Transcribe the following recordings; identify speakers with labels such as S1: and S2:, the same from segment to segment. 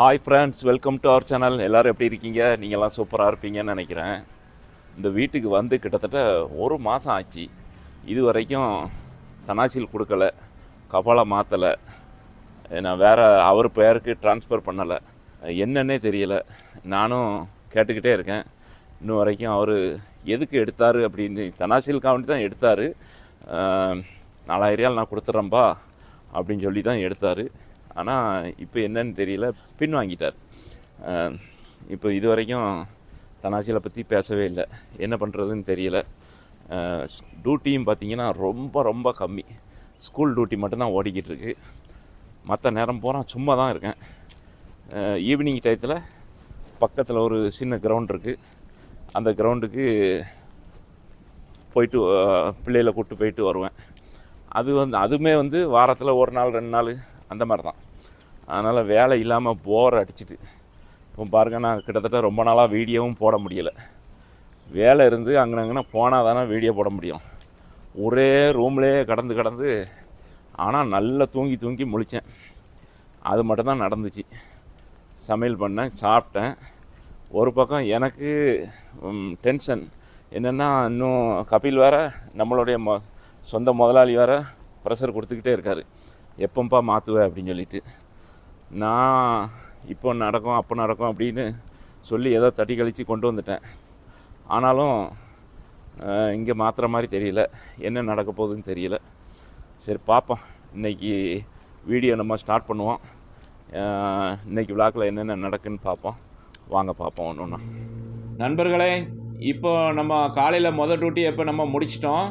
S1: Hi friends welcome to our channel எல்லோரும் எப்படி இருக்கீங்க? நீங்கள்லாம் சூப்பராக இருப்பீங்கன்னு நினைக்கிறேன். இந்த வீட்டுக்கு வந்து கிட்டத்தட்ட ஒரு மாதம் ஆச்சு. இது வரைக்கும் தனாசில் கொடுக்கல கபாலை மாற்றலை நான் வேறு அவர் பேருக்கு ட்ரான்ஸ்ஃபர் பண்ணலை. என்னன்னே தெரியலை. நானும் கேட்டுக்கிட்டே இருக்கேன். இன்னும் வரைக்கும் அவர் எதுக்கு எடுத்தார் அப்படின்னு தனாசில் வேண்டி தான் எடுத்தார். நாலாயிரம் நான் கொடுத்துட்றேன்பா அப்படின்னு சொல்லி தான் எடுத்தார். ஆனால் இப்போ என்னன்னு தெரியல. பின் வாங்கிட்டார். இப்போ இது வரைக்கும் தனாசியில் பற்றி பேசவே இல்லை. என்ன பண்ணுறதுன்னு தெரியல. டியூட்டியும் பார்த்திங்கன்னா ரொம்ப ரொம்ப கம்மி. ஸ்கூல் டியூட்டி மட்டும்தான் ஓடிக்கிட்டு இருக்கு. மற்ற நேரம் பூரா சும்மா தான் இருக்கேன் ஈவினிங் டயத்தில் பக்கத்தில் ஒரு சின்ன கிரவுண்ட் இருக்குது அந்த கிரவுண்டுக்கு போயிட்டு பிள்ளைகளை கூப்பிட்டு போயிட்டு வருவேன். அது வந்து அதுவுமே வந்து வாரத்தில் ஒரு நாள் ரெண்டு நாள் அந்த மாதிரி தான் அதனால் வேலை இல்லாமல் போர் அடிச்சிட்டு. இப்போ பாருங்க நான் கிட்டத்தட்ட ரொம்ப நாளாக வீடியோவும் போட முடியலை. வேலை இருந்து அங்கனங்கன்னா போனால் தானே வீடியோ போட முடியும். ஒரே ரூம்லேயே கடந்து கடந்து ஆனால் நல்லா தூங்கி தூங்கி முழித்தேன் அது மட்டும்தான் நடந்துச்சு. சமையல் பண்ணேன் சாப்பிட்டேன். ஒரு பக்கம் எனக்கு டென்ஷன் என்னென்னா இன்னும் கபில் வேறு நம்மளுடைய மொ சொந்த முதலாளி வேறு ப்ரெஷர் கொடுத்துக்கிட்டே இருக்கார். எப்போப்பா மாற்றுவேன் அப்படின்னு சொல்லிட்டு. நான் இப்போ நடக்கும் அப்போ நடக்கும் அப்படின்னு சொல்லி ஏதோ தட்டி கழித்து கொண்டு வந்துட்டேன். ஆனாலும் இங்கே மாற்றுற மாதிரி தெரியல. என்ன நடக்க போகுதுன்னு தெரியல. சரி பார்ப்போம் இன்றைக்கி வீடியோ நம்ம ஸ்டார்ட் பண்ணுவோம். இன்றைக்கி இன்னைக்கு என்னென்ன நடக்குன்னு பார்ப்போம் வாங்க பார்ப்போம் ஒன்று ஒன்றா நண்பர்களே இப்போ நம்ம காலையில் மொதல் டியூட்டி எப்போ நம்ம முடிச்சிட்டோம்?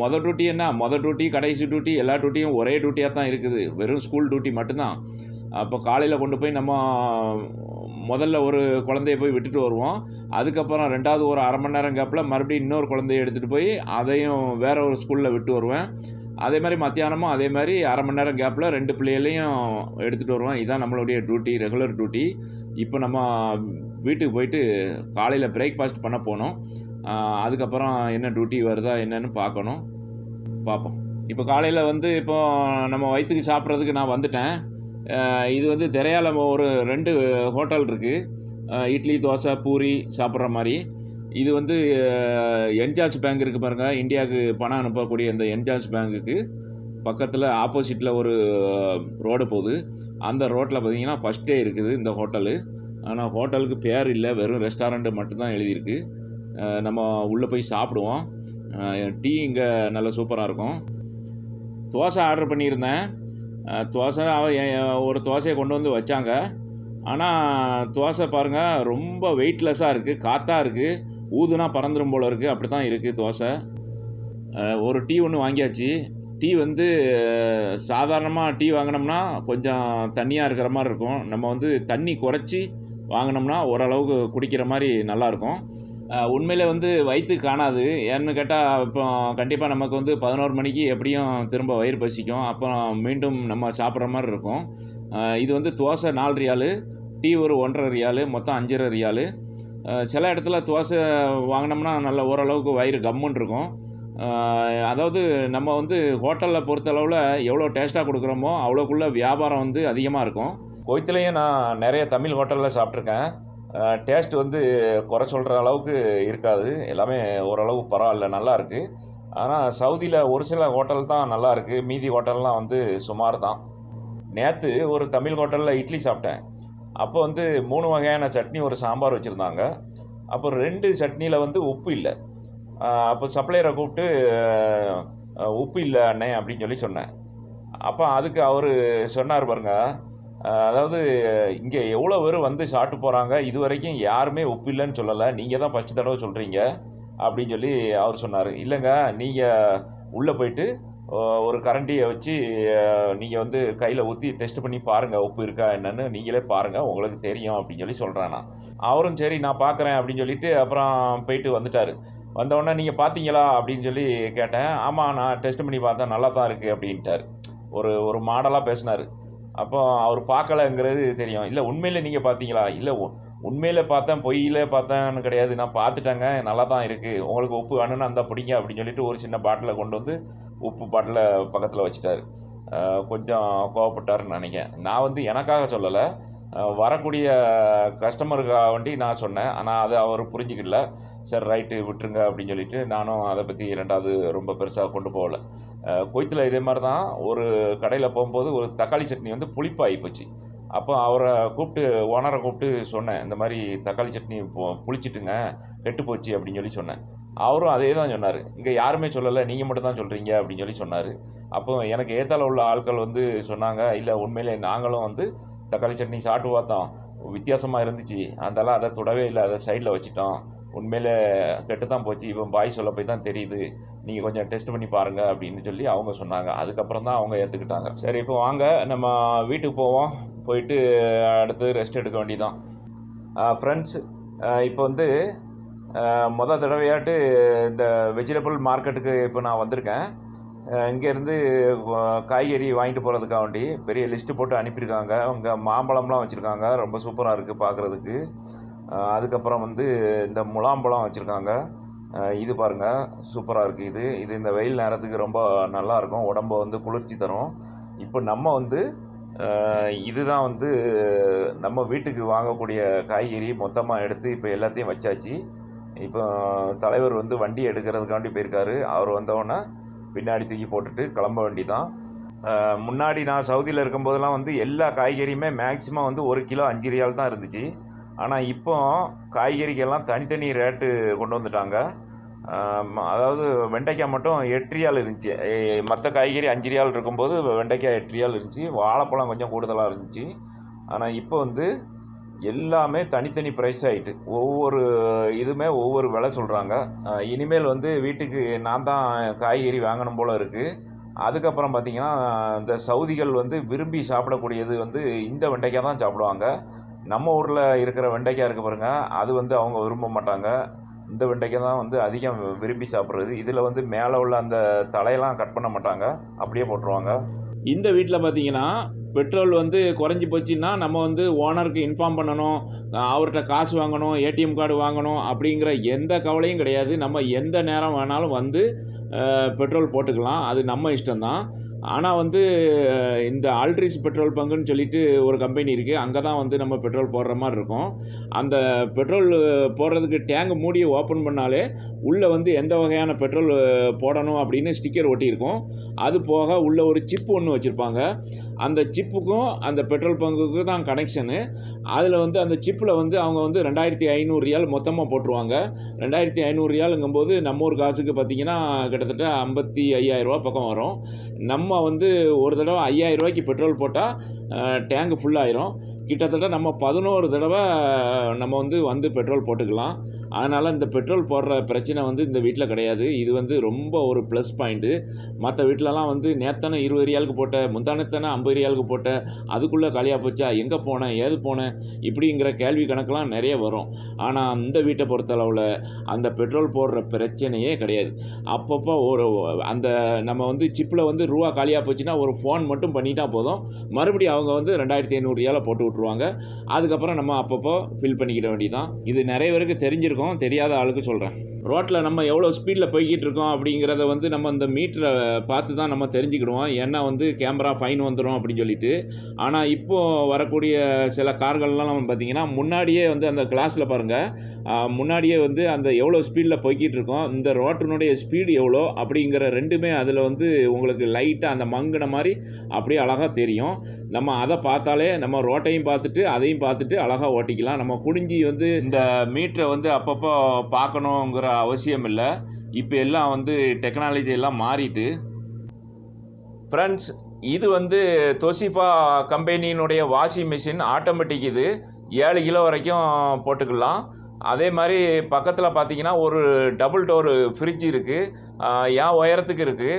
S1: மொதல் டூட்டி என்ன? மொதல் டூட்டி கடைசி டூட்டி எல்லா டூட்டியும் ஒரே டியூட்டியாக தான் இருக்குது. வெறும் ஸ்கூல் டியூட்டி மட்டும்தான். அப்போ காலையில் கொண்டு போய் நம்ம முதல்ல ஒரு குழந்தைய போய் விட்டுட்டு வருவோம். அதுக்கப்புறம் ரெண்டாவது ஒரு அரை மணி நேரம் கேப்பில் மறுபடியும் இன்னொரு குழந்தைய எடுத்துகிட்டு போய் அதையும் வேற ஒரு ஸ்கூலில் விட்டு வருவேன். அதே மாதிரி மத்தியானமும் அதே மாதிரி அரை மணி நேரம் கேப்பில் ரெண்டு பிள்ளைகளையும் எடுத்துகிட்டு வருவேன். இதுதான் நம்மளுடைய டியூட்டி ரெகுலர் டியூட்டி இப்போ நம்ம வீட்டுக்கு போயிட்டு காலையில் பிரேக்ஃபாஸ்ட் பண்ண போனோம். அதுக்கப்புறம் என்ன டியூட்டி வருதா என்னன்னு பார்க்கணும். பார்ப்போம். இப்போ காலையில் வந்து இப்போ நம்ம வயிற்றுக்கு சாப்பிட்றதுக்கு நான் வந்துட்டேன். இது வந்து திரையால ஒரு ரெண்டு ஹோட்டல் இருக்குது இட்லி தோசை பூரி சாப்பிட்ற மாதிரி. இது வந்து என்ஜாஸ் பேங்க் இருக்குது பாருங்கள் இந்தியாவுக்கு பணம் அனுப்பக்கூடிய இந்த என்ஜாஸ் பேங்க்குக்கு பக்கத்தில் ஆப்போசிட்டில் ஒரு ரோடு போகுது. அந்த ரோட்டில் பார்த்தீங்கன்னா ஃபஸ்ட்டே இருக்குது இந்த ஹோட்டலு ஆனால் ஹோட்டலுக்கு பேர் இல்லை. வெறும் ரெஸ்டாரண்ட்டு மட்டும்தான் எழுதியிருக்கு. நம்ம உள்ளே போய் சாப்பிடுவோம். டீ இங்கே நல்ல சூப்பராக இருக்கும். தோசை ஆர்டர் பண்ணியிருந்தேன். தோசை ஒரு தோசையை கொண்டு வந்து வச்சாங்க. ஆனால் தோசை பாருங்கள் ரொம்ப வெயிட்லெஸ்ஸாக இருக்குது காற்றாக இருக்குது ஊதுனா பறந்துடும் போல் இருக்குது அப்படி தான் இருக்குது தோசை ஒரு டீ ஒன்று வாங்கியாச்சு. டீ வந்து சாதாரணமாக டீ வாங்கினோம்னா கொஞ்சம் தண்ணியாக இருக்கிற மாதிரி இருக்கும். நம்ம வந்து தண்ணி குறைச்சி வாங்கினோம்னா ஓரளவுக்கு குடிக்கிற மாதிரி நல்லாயிருக்கும் உண்மையில் வந்து வயிற்று காணாது. ஏன்னு கேட்டால் இப்போ கண்டிப்பாக நமக்கு வந்து பதினோரு மணிக்கு எப்படியும் திரும்ப வயிறு பசிக்கும். அப்புறம் மீண்டும் நம்ம சாப்பிட்ற மாதிரி இருக்கும். இது வந்து தோசை நாலு ரியாலு டீ ஒரு ஒன்றரை ரியாலு மொத்தம் அஞ்சரை ரியாலு சில இடத்துல தோசை வாங்கினோம்னா நல்ல ஓரளவுக்கு வயிறு கம்முன்னு இருக்கும். அதாவது நம்ம வந்து ஹோட்டலில் பொறுத்தளவில் எவ்வளோ டேஸ்ட்டாக கொடுக்குறோமோ அவ்வளோக்குள்ள வியாபாரம் வந்து அதிகமாக இருக்கும். கோயத்துலேயும் நான் நிறைய தமிழ் ஹோட்டலில் சாப்பிட்ருக்கேன் டேஸ்ட் வந்து குறை சொல்கிற அளவுக்கு இருக்காது. எல்லாமே ஓரளவு பரவாயில்ல நல்லாயிருக்கு ஆனால் சவுதியில் ஒரு சில ஹோட்டல் தான் நல்லாயிருக்கு மீதி ஹோட்டல்லாம் வந்து சுமார் தான். நேற்று ஒரு தமிழ் ஹோட்டலில் இட்லி சாப்பிட்டேன். அப்போ வந்து மூணு வகையான சட்னி ஒரு சாம்பார் வச்சுருந்தாங்க. அப்போ ரெண்டு சட்னியில் வந்து உப்பு இல்லை. அப்போ சப்ளையரை கூப்பிட்டு உப்பு இல்லை அண்ணே அப்படின்னு சொல்லி சொன்னேன். அப்போ அதுக்கு அவர் சொன்னார் பாருங்க அதாவது இங்கே எவ்வளோ பேர் வந்து சாப்பிட்டு போகிறாங்க இது வரைக்கும் யாருமே உப்பு இல்லைன்னு சொல்லலை. நீங்கள் தான் ஃபஸ்ட்டு தடவை சொல்கிறீங்க அப்படின்னு சொல்லி அவர் சொன்னார். இல்லைங்க நீங்கள் உள்ளே போயிட்டு ஒரு கரண்டியை வச்சு நீங்கள் வந்து கையில் ஊற்றி டெஸ்ட் பண்ணி பாருங்கள் உப்பு இருக்கா என்னன்னு. நீங்களே பாருங்கள் உங்களுக்கு தெரியும் அப்படின்னு சொல்லி சொல்கிறேன் நான் அவரும் சரி நான் பார்க்குறேன் அப்படின்னு சொல்லிட்டு அப்புறம் போயிட்டு வந்துட்டார். வந்தவுடனே நீங்கள் பார்த்தீங்களா அப்படின்னு சொல்லி கேட்டேன். ஆமாம் நான் டெஸ்ட் பண்ணி பார்த்தேன் நல்லா தான் இருக்குது அப்படின்ட்டார். ஒரு ஒரு மாடலாக பேசினார். அப்போ அவர் பார்க்கலங்கிறது தெரியும். இல்லை உண்மையில் நீங்கள் பார்த்தீங்களா? இல்லை உண்மையில் பார்த்தேன் பொய்யில் பார்த்தேன்னு கிடையாது. நான் பார்த்துட்டேங்க. நல்லா தான் இருக்குது உங்களுக்கு உப்பு வேணும்னு அந்த பிடிங்க அப்படின்னு சொல்லிட்டு ஒரு சின்ன பாட்டிலை கொண்டு வந்து உப்பு பாட்டிலை பக்கத்தில் வச்சுட்டாரு. கொஞ்சம் கோவப்பட்டாருன்னு நினைக்கிறேன். நான் வந்து எனக்காக சொல்லலை. வரக்கூடிய கஸ்டமருக்காக வண்டி நான் சொன்னேன். ஆனால் அதை அவர் புரிஞ்சிக்கல. சரி ரைட்டு விட்டுருங்க அப்படின்னு சொல்லிட்டு நானும் அதை பற்றி ரெண்டாவது ரொம்ப பெருசாக கொண்டு போகல. கொய்த்தில் இதே மாதிரி தான் ஒரு கடையில் போகும்போது ஒரு தக்காளி சட்னி வந்து புளிப்பாகி போச்சு. அப்போ அவரை கூப்பிட்டு ஓனரை கூப்பிட்டு சொன்னேன் இந்த மாதிரி தக்காளி சட்னி பு- புளிச்சிட்டுங்க கெட்டு போச்சு அப்படின்னு சொல்லி சொன்னேன். அவரும் அதே தான் சொன்னார். இங்கே யாருமே சொல்லலை நீங்கள் மட்டும் தான் சொல்கிறீங்க அப்படின்னு சொல்லி சொன்னார். அப்போ எனக்கு ஏத்தால உள்ள ஆட்கள் வந்து சொன்னாங்க இல்லை உண்மையிலே நாங்களும் வந்து தக்காளி சட்னி சாப்பிட்டு பார்த்தோம் வித்தியாசமாக இருந்துச்சு. அதெல்லாம் அதை தொடவே இல்லை. அதை சைடில் வச்சுட்டோம் உண்மையிலே கெட்டு தான் போச்சு. இப்போ பாய் சொல்ல போய் தான் தெரியுது. நீங்கள் கொஞ்சம் டெஸ்ட் பண்ணி பாருங்கள் அப்படின்னு சொல்லி அவங்க சொன்னாங்க. அதுக்கப்புறம் தான் அவங்க ஏற்றுக்கிட்டாங்க சரி இப்போ வாங்க. நம்ம வீட்டுக்கு போவோம். போயிட்டு அடுத்து ரெஸ்ட் எடுக்க வேண்டியதான் ஃப்ரெண்ட்ஸ் இப்போ வந்து மொதல் தடவையாட்டு இந்த வெஜிடபிள் மார்க்கெட்டுக்கு இப்போ நான் வந்திருக்கேன். இங்கேருந்து காய்கறி வாங்கிட்டு போகிறதுக்காண்டி பெரிய லிஸ்ட்டு போட்டு அனுப்பியிருக்காங்க. அவங்க மாம்பழம்லாம் வச்சுருக்காங்க. ரொம்ப சூப்பராக இருக்குது பார்க்குறதுக்கு அதுக்கப்புறம் வந்து இந்த முலாம்பழம் வச்சுருக்காங்க. இது பாருங்கள் சூப்பராக இருக்குது இது. இது இந்த வெயில் நேரத்துக்கு ரொம்ப நல்லா இருக்கும். வந்து குளிர்ச்சி தரும். இப்போ நம்ம வந்து இதுதான் வந்து நம்ம வீட்டுக்கு வாங்கக்கூடிய காய்கறி மொத்தமாக எடுத்து இப்போ எல்லாத்தையும் வச்சாச்சு. இப்போ தலைவர் வந்து வண்டி எடுக்கிறதுக்காண்டி போயிருக்காரு. அவர் வந்தோடனே பின்னாடி தூக்கி போட்டுட்டு கிளம்ப வேண்டிதான். முன்னாடி நான் சவுதியில் இருக்கும்போதெல்லாம் வந்து எல்லா காய்கறியுமே மேக்ஸிமம் வந்து ஒரு கிலோ அஞ்சு ரியால் தான் இருந்துச்சு. ஆனால் இப்போ காய்கறிக்கெல்லாம் தனித்தனி ரேட்டு கொண்டு வந்துட்டாங்க. அதாவது வெண்டைக்காய் மட்டும் எட்டு ரியால் இருந்துச்சு. மற்ற காய்கறி அஞ்சு ரியால் இருக்கும்போது வெண்டைக்காய் எட்டு ரியால் இருந்துச்சு. வாழைப்பழம் கொஞ்சம் கூடுதலாக இருந்துச்சு. ஆனால் இப்போ வந்து எல்லாமே தனித்தனி ப்ரைஸ் ஆகிட்டு ஒவ்வொரு இதுவுமே ஒவ்வொரு விலை சொல்கிறாங்க இனிமேல் வந்து வீட்டுக்கு நான் தான் காய்கறி வாங்கணும் போல் இருக்குது அதுக்கப்புறம் பார்த்திங்கன்னா இந்த சவுதிகள் வந்து விரும்பி சாப்பிடக்கூடியது வந்து இந்த வெண்டைக்காய் தான் சாப்பிடுவாங்க. நம்ம ஊரில் இருக்கிற வெண்டைக்காய் இருக்க பாருங்க அது வந்து அவங்க விரும்ப மாட்டாங்க. இந்த வெண்டைக்காய் தான் வந்து அதிகம் விரும்பி சாப்பிட்றது. இதில் வந்து மேலே உள்ள அந்த தலையெல்லாம் கட் பண்ண மாட்டாங்க. அப்படியே போட்டுருவாங்க. இந்த வீட்டில் பார்த்திங்கன்னா பெட்ரோல் வந்து குறைஞ்சி போச்சுன்னா நம்ம வந்து ஓனருக்கு இன்ஃபார்ம் பண்ணணும் அவர்கிட்ட காசு வாங்கணும் ஏடிஎம் கார்டு வாங்கணும் அப்படிங்கிற எந்த கவலையும் கிடையாது. நம்ம எந்த நேரம் வேணாலும் வந்து பெட்ரோல் போட்டுக்கலாம். அது நம்ம இஷ்டம்தான். ஆனால் வந்து இந்த ஆல்ட்ரிஸ் பெட்ரோல் பங்குன்னு சொல்லிட்டு ஒரு கம்பெனி இருக்குது அங்கே தான் வந்து நம்ம பெட்ரோல் போடுற மாதிரி இருக்கும். அந்த பெட்ரோல் போடுறதுக்கு டேங்க் மூடியை ஓப்பன் பண்ணாலே உள்ளே வந்து எந்த வகையான பெட்ரோல் போடணும் அப்படின்னு ஸ்டிக்கர் ஒட்டியிருக்கும். அது போக உள்ளே ஒரு சிப் ஒன்று வச்சுருப்பாங்க. அந்த சிப்புக்கும் அந்த பெட்ரோல் பங்குக்கும் தான் கனெக்ஷனு அதில் வந்து அந்த சிப்பில் வந்து அவங்க வந்து ரெண்டாயிரத்தி ஐநூறு ரியால் மொத்தமாக போட்டுருவாங்க. ரெண்டாயிரத்தி ஐநூறு ரியாலுங்கும்போது நம்ம ஒரு காசுக்கு பார்த்தீங்கன்னா கிட்டத்தட்ட ஐம்பத்தி ஐயாயிரரூவா பக்கம் வரும். நம்ம வந்து ஒரு தடவை ஐயாயிரம் ரூபாய்க்கு பெட்ரோல் போட்டால் டேங்க் ஃபுல்லாயிரும் கிட்டத்தட்ட நம்ம பதினோரு தடவை நம்ம வந்து வந்து பெட்ரோல் போட்டுக்கலாம். அதனால் இந்த பெட்ரோல் போடுற பிரச்சனை வந்து இந்த வீட்டில் கிடையாது. இது வந்து ரொம்ப ஒரு ப்ளஸ் பாயிண்ட்டு மற்ற வீட்டிலலாம் வந்து நேத்தனை இருபது ரியாலுக்கு போட்ட முந்தானத்தனை ஐம்பது ரியாலுக்கு போட்ட அதுக்குள்ளே காலியாக போச்சா எங்கே போனேன் ஏது போனேன் இப்படிங்கிற கேள்வி கணக்கெலாம் நிறைய வரும். ஆனால் இந்த வீட்டை பொறுத்தளவில் அந்த பெட்ரோல் போடுற பிரச்சனையே கிடையாது. அப்பப்போ ஒரு அந்த நம்ம வந்து சிப்பில் வந்து ரூபா காலியாக போச்சுன்னா ஒரு ஃபோன் மட்டும் பண்ணிட்டா போதும். மறுபடியும் அவங்க வந்து ரெண்டாயிரத்தி ஐநூறு ரியாலை போட்டு போட்டுருவாங்க அதுக்கப்புறம் நம்ம அப்பப்போ ஃபில் பண்ணிக்கிட வேண்டியதான் இது நிறைய பேருக்கு தெரிஞ்சிருக்கும். தெரியாத ஆளுக்கு சொல்கிறேன் ரோட்டில் நம்ம எவ்வளோ ஸ்பீடில் போய்கிட்டு இருக்கோம் அப்படிங்கிறத வந்து நம்ம இந்த மீட்டரை பார்த்து தான் நம்ம தெரிஞ்சுக்கிடுவோம். ஏன்னா வந்து கேமரா ஃபைன் வந்துடும் அப்படின்னு சொல்லிட்டு. ஆனால் இப்போது வரக்கூடிய சில கார்கள்லாம் நம்ம பார்த்தீங்கன்னா முன்னாடியே வந்து அந்த கிளாஸில் பாருங்கள் முன்னாடியே வந்து அந்த எவ்வளோ ஸ்பீடில் போய்கிட்டு இருக்கோம் இந்த ரோட்டினுடைய ஸ்பீடு எவ்வளோ அப்படிங்கிற ரெண்டுமே அதில் வந்து உங்களுக்கு லைட்டாக அந்த மங்குன மாதிரி அப்படியே அழகாக தெரியும். நம்ம அதை பார்த்தாலே நம்ம ரோட்டையும் பார்த்துட்டு அதையும் பார்த்துட்டு அழகாக ஓட்டிக்கலாம். நம்ம குனிஞ்சி வந்து இந்த மீட்டரை வந்து அப்பப்போ பார்க்கணுங்கிற அவசியம் இல்லை இப்போ எல்லாம் வந்து டெக்னாலஜி எல்லாம் மாறிட்டு. ஃப்ரெண்ட்ஸ் இது வந்து தொசிஃபா கம்பெனியினுடைய வாஷிங் மிஷின் ஆட்டோமேட்டிக் இது. ஏழு கிலோ வரைக்கும் போட்டுக்கலாம். அதே மாதிரி பக்கத்தில் பார்த்தீங்கன்னா ஒரு டபுள் டோர் ஃப்ரிட்ஜ் இருக்குது என் உயரத்துக்கு இருக்குது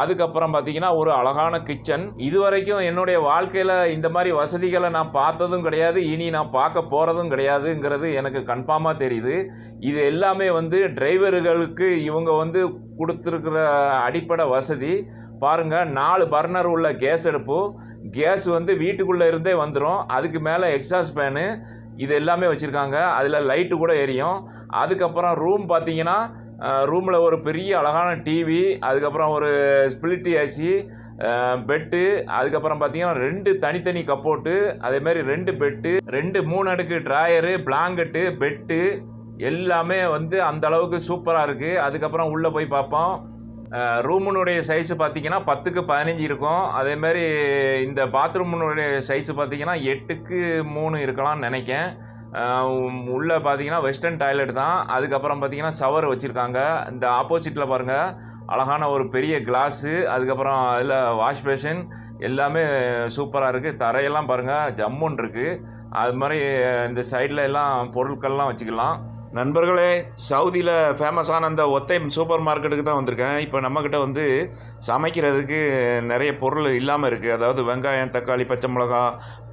S1: அதுக்கப்புறம் பார்த்தீங்கன்னா ஒரு அழகான கிச்சன். இது வரைக்கும் என்னுடைய வாழ்க்கையில் இந்த மாதிரி வசதிகளை நான் பார்த்ததும் கிடையாது இனி நான் பார்க்க போகிறதும் கிடையாதுங்கிறது எனக்கு கன்ஃபார்மாக தெரியுது. இது எல்லாமே வந்து டிரைவர்களுக்கு இவங்க வந்து கொடுத்துருக்கிற அடிப்படை வசதி. பாருங்கள் நாலு பர்னர் உள்ள கேஸ் அடுப்பு. கேஸ் வந்து வீட்டுக்குள்ளே இருந்தே வந்துடும் அதுக்கு மேலே எக்ஸாஸ்ட் ஃபேனு இது எல்லாமே வச்சுருக்காங்க. அதில் லைட்டு கூட எரியும். அதுக்கப்புறம் ரூம் பார்த்தீங்கன்னா ரூமில் ஒரு பெரிய அழகான டிவி அதுக்கப்புறம் ஒரு ஸ்பிளிட் ஏசி பெட்டு அதுக்கப்புறம் பார்த்தீங்கன்னா ரெண்டு தனித்தனி கப்போட்டு அதேமாரி ரெண்டு பெட்டு ரெண்டு மூணு அடுக்கு ட்ராயரு பிளாங்கெட்டு பெட்டு எல்லாமே வந்து அந்த அளவுக்கு சூப்பராக இருக்குது அதுக்கப்புறம் உள்ளே போய் பார்ப்போம். ரூமுனுடைய சைஸு பார்த்தீங்கன்னா பத்துக்கு பதினஞ்சு இருக்கும். அதேமாரி இந்த பாத்ரூமுனுடைய சைஸு பார்த்தீங்கன்னா எட்டுக்கு மூணு இருக்கலாம்னு நினைக்கேன் உள்ளே பார்த்தீங்கன்னா வெஸ்டர்ன் டாய்லெட் தான். அதுக்கப்புறம் பார்த்தீங்கன்னா ஷவர் வச்சுருக்காங்க. இந்த ஆப்போசிட்டில் பாருங்கள் அழகான ஒரு பெரிய கிளாஸு அதுக்கப்புறம் அதில் வாஷ் பேஷன் எல்லாமே சூப்பராக இருக்குது தரையெல்லாம் பாருங்கள் ஜம்முன் இருக்குது அது மாதிரி இந்த சைடில் எல்லாம் பொருட்கள்லாம் வச்சுக்கலாம். நண்பர்களே சவுதியில் ஃபேமஸான அந்த ஒத்தை சூப்பர் மார்க்கெட்டுக்கு தான் வந்திருக்கேன். இப்போ நம்மக்கிட்ட வந்து சமைக்கிறதுக்கு நிறைய பொருள் இல்லாமல் இருக்குது அதாவது வெங்காயம் தக்காளி பச்சை மிளகா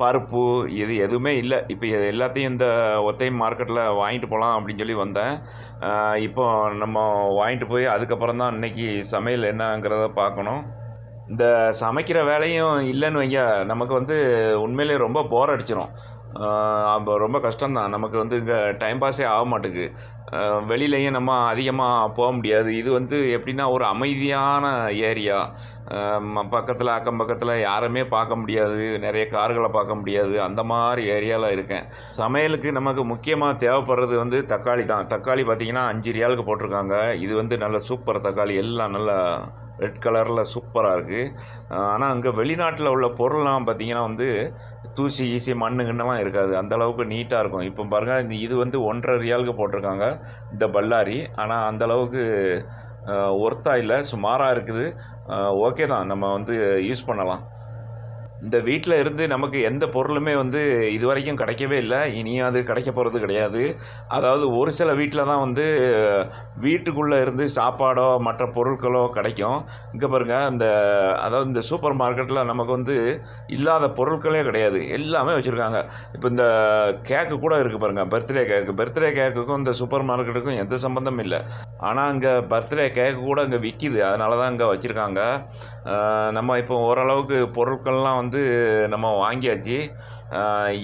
S1: பருப்பு இது எதுவுமே இல்லை. இப்போ இது எல்லாத்தையும் இந்த ஒத்தை மார்க்கெட்டில் வாங்கிட்டு போகலாம் அப்படின்னு சொல்லி வந்தேன். இப்போ நம்ம வாங்கிட்டு போய் அதுக்கப்புறம் தான் இன்றைக்கி சமையல் என்னங்கிறத பார்க்கணும். இந்த சமைக்கிற வேலையும் இல்லைன்னு வைங்க. நமக்கு வந்து உண்மையிலேயே ரொம்ப போர் அடிச்சிடும் அப்போ ரொம்ப கஷ்டம்தான். நமக்கு வந்து இங்கே டைம் பாஸே ஆக மாட்டுக்கு. வெளியிலையும் நம்ம அதிகமாக போக முடியாது. இது வந்து எப்படின்னா ஒரு அமைதியான ஏரியா. பக்கத்தில் அக்கம் பக்கத்தில் யாருமே பார்க்க முடியாது. நிறைய கார்களை பார்க்க முடியாது. அந்த மாதிரி ஏரியாவில் இருக்கேன். சமையலுக்கு நமக்கு முக்கியமாக தேவைப்படுறது வந்து தக்காளி தான். தக்காளி பார்த்திங்கன்னா அஞ்சு ரியாலுக்கு போட்டிருக்காங்க. இது வந்து நல்ல சூப்பர் தக்காளி. எல்லாம் நல்லா ரெட் கலரில் சூப்பராக இருக்குது ஆனால் அங்கே வெளிநாட்டில் உள்ள பொருள்லாம் பார்த்திங்கன்னா வந்து தூசி ஈசி மண்ணு கிண்ணெல்லாம் இருக்காது. அந்த அளவுக்கு நீட்டாக இருக்கும். இப்போ பாருங்கள் இந்த இது வந்து ஒன்றரை ரியாலுக்கு போட்டிருக்காங்க இந்த பல்லாரி. ஆனால் அந்த அளவுக்கு ஒர்த்தாக இல்லை. சுமாராக இருக்குது. ஓகே தான். நம்ம வந்து யூஸ் பண்ணலாம். இந்த வீட்டில் இருந்து நமக்கு எந்த பொருளுமே வந்து இது வரைக்கும் கிடைக்கவே இல்லை. இனியும் அது கிடைக்க போகிறது கிடையாது. அதாவது ஒரு சில வீட்டில் தான் வந்து வீட்டுக்குள்ளே இருந்து சாப்பாடோ மற்ற பொருட்களோ கிடைக்கும். இங்கே பாருங்கள் இந்த அதாவது இந்த சூப்பர் மார்க்கெட்டில் நமக்கு வந்து இல்லாத பொருட்களே கிடையாது. எல்லாமே வச்சுருக்காங்க. இப்போ இந்த கேக்கு கூட இருக்குது பாருங்கள் பர்த்டே கேக்கு. பர்த்டே கேக்குக்கும் இந்த சூப்பர் மார்க்கெட்டுக்கும் எந்த சம்மந்தமும் இல்லை. ஆனால் இங்கே பர்த்டே கேக்கு கூட இங்கே விற்கிது அதனால தான் இங்கே வச்சுருக்காங்க. நம்ம இப்போ ஓரளவுக்கு பொருட்கள்லாம் வந்து வந்து நம்ம வாங்கியாச்சு.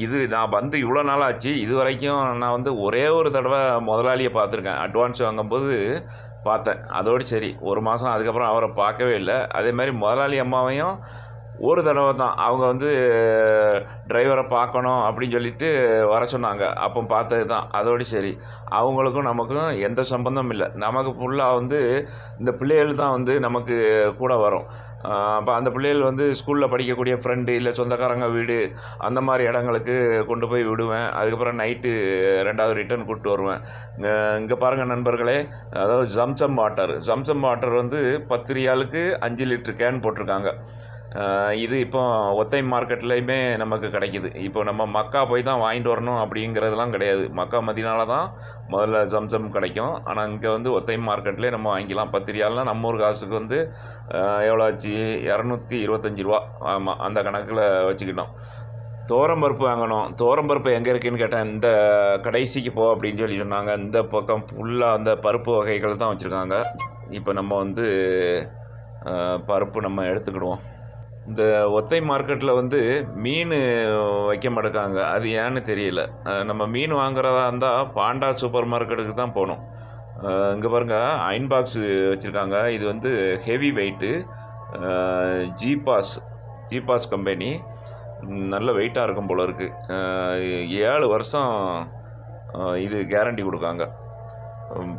S1: இது நான் வந்து இவ்வளோ நாள் ஆச்சு இது வரைக்கும் நான் வந்து ஒரே ஒரு தடவை முதலாளியை பார்த்துருக்கேன். அட்வான்ஸ் வாங்கும்போது பார்த்தேன். அதோடு சரி ஒரு மாதம் அதுக்கப்புறம் அவரை பார்க்கவே இல்லை. அதே மாதிரி முதலாளி அம்மாவையும் ஒரு தடவை தான். அவங்க வந்து டிரைவரை பார்க்கணும் அப்படின்னு சொல்லிட்டு வர சொன்னாங்க. அப்போ பார்த்தது தான். அதோடு சரி. அவங்களுக்கும் நமக்கும் எந்த சம்பந்தமும் இல்லை. நமக்கு ஃபுல்லாக வந்து இந்த பிள்ளைகள் தான் வந்து நமக்கு கூட வரும். அப்போ அந்த பிள்ளைகள் வந்து ஸ்கூலில் படிக்கக்கூடிய ஃப்ரெண்டு இல்லை சொந்தக்காரங்க வீடு அந்த மாதிரி இடங்களுக்கு கொண்டு போய் விடுவேன். அதுக்கப்புறம் நைட்டு ரெண்டாவது ரிட்டர்ன் கூப்பிட்டு வருவேன். இங்கே பாருங்கள் நண்பர்களே. அதாவது ஜம்சம் வாட்டர் ஜம்சம் வாட்டர் வந்து பத்து ரியாலுக்கு அஞ்சு லிட்ரு கேன் போட்டிருக்காங்க. இது இப்போ ஒத்தை மார்க்கெட்லேயுமே நமக்கு கிடைக்கிது. இப்போ நம்ம மக்கா போய் தான் வாங்கிட்டு வரணும் அப்படிங்கிறதுலாம் கிடையாது. மக்கா மதினால தான் முதல்ல சம்சம் கிடைக்கும். ஆனால் இங்கே வந்து ஒத்தை மார்க்கெட்லேயே நம்ம வாங்கிக்கலாம். பத்து ரியால்னால் நம்ம ஊர் காசுக்கு வந்து எவ்வளோ ஆச்சு? இரநூத்தி இருபத்தஞ்சி ரூபா. ஆமாம் அந்த கணக்கில் வச்சுக்கிட்டோம். பருப்பு வாங்கணும். பருப்பு எங்கே இருக்குன்னு கேட்டேன் இந்த கடைசிக்கு போ அப்படின்னு சொல்லி சொன்னாங்க. இந்த பக்கம் ஃபுல்லாக அந்த பருப்பு வகைகள் தான் வச்சுருக்காங்க. இப்போ நம்ம வந்து பருப்பு நம்ம எடுத்துக்கிடுவோம். இந்த ஒத்தை மார்க்கெட்டில் வந்து மீன் வைக்க மாட்டேக்காங்க அது ஏன்னு தெரியல. நம்ம மீன் வாங்குறதா இருந்தால் பாண்டா சூப்பர் மார்க்கெட்டுக்கு தான் போகணும். இங்கே பாருங்கள் அயன் பாக்ஸு வச்சுருக்காங்க. இது வந்து ஹெவி வெயிட்டு ஜிபாஸ் ஜிபாஸ் கம்பெனி. நல்ல வெயிட்டாக இருக்கும் போல இருக்குது ஏழு வருஷம் இது கேரண்டி கொடுக்காங்க.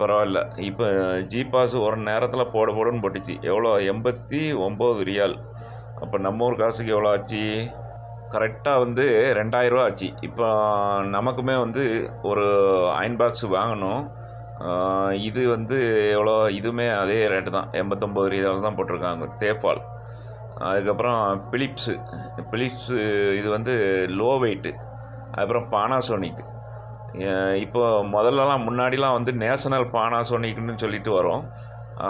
S1: பரவாயில்ல. இப்போ ஜிபாஸ் ஒரு நேரத்தில் போட போடுன்னு போட்டுச்சு. எவ்வளோ? எண்பத்தி ஒம்பது ரியால். அப்போ நம்ம ஊர் காசுக்கு எவ்வளோ ஆச்சு? கரெக்டாக வந்து ரெண்டாயிரரூவா ஆச்சு. இப்போ நமக்குமே வந்து ஒரு அயன் பாக்ஸ் வாங்கணும். இது வந்து எவ்வளோ? இதுவுமே அதே ரேட்டு தான். எண்பத்தொம்போது ரீதியில் தான் போட்டிருக்காங்க. தேஃபால் அதுக்கப்புறம் பிலிப்ஸு பிலிப்ஸு இது வந்து லோ வெயிட்டு அதுக்கப்புறம் பானாசோனிக் இப்போ முதல்லலாம் முன்னாடிலாம் வந்து நேஷனல் பானாசோனிக்னு சொல்லிட்டு வரும்.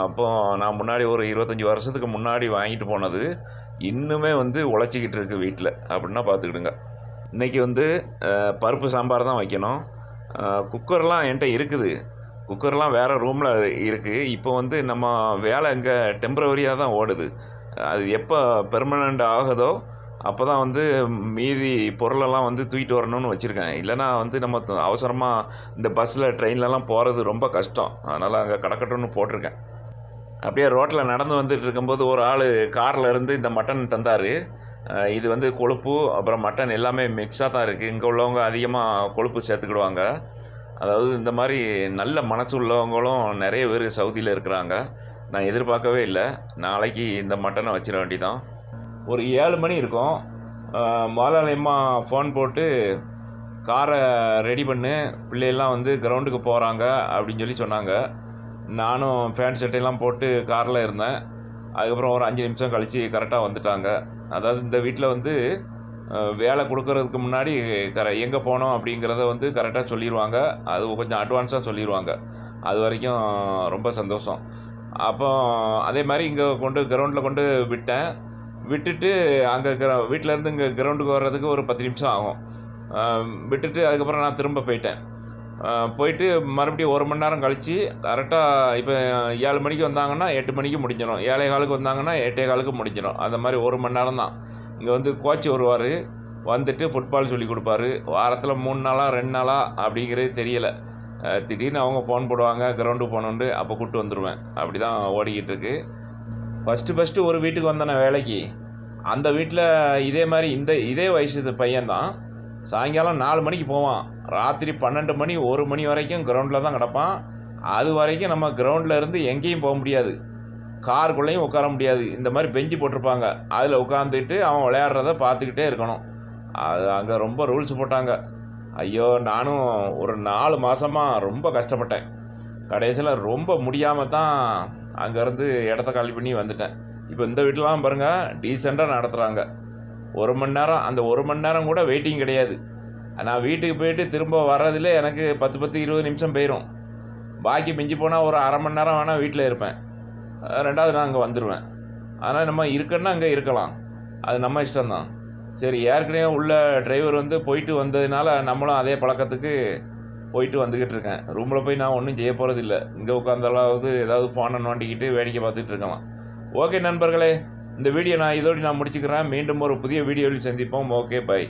S1: அப்போது நான் முன்னாடி ஒரு இருபத்தஞ்சி வருஷத்துக்கு முன்னாடி வாங்கிட்டு போனது. இன்னுமே வந்து உழைச்சிக்கிட்டு இருக்குது வீட்டில் அப்படின்னா பார்த்துக்கிடுங்க. இன்றைக்கி வந்து பருப்பு சாம்பார் தான் வைக்கணும். குக்கர்லாம் என்கிட்ட இருக்குது. குக்கர்லாம் வேறு ரூமில் இருக்குது இப்போ வந்து நம்ம வேலை இங்கே டெம்பரவரியாக தான் ஓடுது. அது எப்போ பெர்மனண்ட் ஆகுதோ அப்போ தான் வந்து மீதி பொருளெல்லாம் வந்து தூக்கிட்டு வரணும்னு வச்சுருக்கேன். இல்லைனா வந்து நம்ம அவசரமாக இந்த பஸ்ஸில் ட்ரெயின்லலாம் போகிறது ரொம்ப கஷ்டம். அதனால் அங்கே கடக்கட்டும்னு போட்டிருக்கேன். அப்படியே ரோட்டில் நடந்து வந்துட்டு இருக்கும்போது ஒரு ஆள் காரில் இருந்து இந்த மட்டன் தந்தார். இது வந்து கொழுப்பு அப்புறம் மட்டன் எல்லாமே மிக்ஸாக தான் இருக்குது இங்கே உள்ளவங்க அதிகமாக கொழுப்பு சேர்த்துக்கிடுவாங்க. அதாவது இந்த மாதிரி நல்ல மனசு உள்ளவங்களும் நிறைய பேர் சவுதியில் இருக்கிறாங்க. நான் எதிர்பார்க்கவே இல்லை. நாளைக்கு இந்த மட்டனை வச்சிட வேண்டிதான். ஒரு ஏழு மணி இருக்கும். அஹ், ஃபோன் போட்டு காரை ரெடி பண்ணு. பிள்ளையெல்லாம் வந்து கிரவுண்டுக்கு போகிறாங்க அப்படின்னு சொல்லி சொன்னாங்க. நானும் ஃபேன் சட்டையெல்லாம் போட்டு காரில் இருந்தேன். அதுக்கப்புறம் ஒரு அஞ்சு நிமிஷம் கழித்து கரெக்டாக வந்துட்டாங்க. அதாவது இந்த வீட்டில் வந்து வேலை கொடுக்கறதுக்கு முன்னாடி கர எங்கே போனோம் அப்படிங்கிறத வந்து கரெக்டாக சொல்லிடுவாங்க அது கொஞ்சம் அட்வான்ஸாக சொல்லிடுவாங்க அது வரைக்கும் ரொம்ப சந்தோஷம். அப்போ அதே மாதிரி இங்கே கொண்டு கிரவுண்டில் கொண்டு விட்டேன். விட்டுட்டு அங்கே கிர வீட்டிலேருந்து இங்கே கிரவுண்டுக்கு வர்றதுக்கு ஒரு பத்து நிமிஷம் ஆகும். விட்டுட்டு அதுக்கப்புறம் நான் திரும்ப போயிட்டேன். போயிட்டு மறுபடியும் ஒரு மணி நேரம் கழித்து கரெக்டாக இப்போ ஏழு மணிக்கு வந்தாங்கன்னா எட்டு மணிக்கு முடிஞ்சிடும் ஏழை காலுக்கு வந்தாங்கன்னா எட்டே காலுக்கு முடிஞ்சிடும் அந்த மாதிரி ஒரு மணி நேரம் தான். இங்கே வந்து கோச் வருவார். வந்துட்டு ஃபுட்பால் சொல்லி கொடுப்பாரு. வாரத்தில் மூணு நாளாக ரெண்டு நாளாக அப்படிங்கிறது தெரியலை. திடீர்னு அவங்க ஃபோன் போடுவாங்க கிரவுண்டுக்கு போகணுன்ட்டு அப்போ கூப்பிட்டு வந்துடுவேன் அப்படி தான் ஓடிக்கிட்டு இருக்கு. ஃபஸ்ட்டு ஃபஸ்ட்டு ஒரு வீட்டுக்கு வந்தேன் வேலைக்கு. அந்த வீட்டில் இதே மாதிரி இந்த இதே வயசு பையன்தான். சாயங்காலம் நாலு மணிக்கு போவான். ராத்திரி பன்னெண்டு மணி ஒரு மணி வரைக்கும் கிரவுண்டில் தான் கிடப்பான். அது வரைக்கும் நம்ம கிரவுண்டில் இருந்து எங்கேயும் போக முடியாது. காருக்குள்ளேயும் உட்கார முடியாது. இந்த மாதிரி பெஞ்சு போட்டிருப்பாங்க. அதில் உட்காந்துட்டு அவன் விளையாடுறத பார்த்துக்கிட்டே இருக்கணும். அது அங்கே ரொம்ப ரூல்ஸ் போட்டாங்க. ஐயோ நானும் ஒரு நாலு மாதமாக ரொம்ப கஷ்டப்பட்டேன். கடைசியில் ரொம்ப முடியாமல் தான் அங்கேருந்து இடத்த காலி பண்ணி வந்துட்டேன். இப்போ இந்த வீட்டிலலாம் பாருங்கள் டீசெண்டாக நடத்துகிறாங்க ஒரு மணி நேரம் அந்த ஒரு மணி நேரம் கூட வெயிட்டிங் கிடையாது. நான் வீட்டுக்கு போயிட்டு திரும்ப வர்றதுல எனக்கு பத்து பத்து இருபது நிமிஷம் போயிடும் பாக்கி மிஞ்சி போனால் ஒரு அரை மணி நேரம் வேணால் வீட்டில் இருப்பேன். ரெண்டாவது நான் அங்கே வந்துடுவேன் ஆனால் நம்ம இருக்கன்னா அங்கே இருக்கலாம். அது நம்ம இஷ்டம்தான். சரி ஏற்கனவே உள்ள டிரைவர் வந்து போயிட்டு வந்ததுனால நம்மளும் அதே பழக்கத்துக்கு போயிட்டு வந்துக்கிட்டு இருக்கேன். ரூமில் போய் நான் ஒன்றும் செய்ய போகிறது இல்லை இங்கே உட்காந்தாலாவது ஏதாவது ஃபோனை நோண்டிக்கிட்டு வேடிக்கை பார்த்துட்டு இருக்கலாம். ஓகே நண்பர்களே இந்த வீடியோ நான் இதோடு நான் முடிச்சுக்கிறேன். மீண்டும் ஒரு புதிய வீடியோவில் சந்திப்போம். Okay bye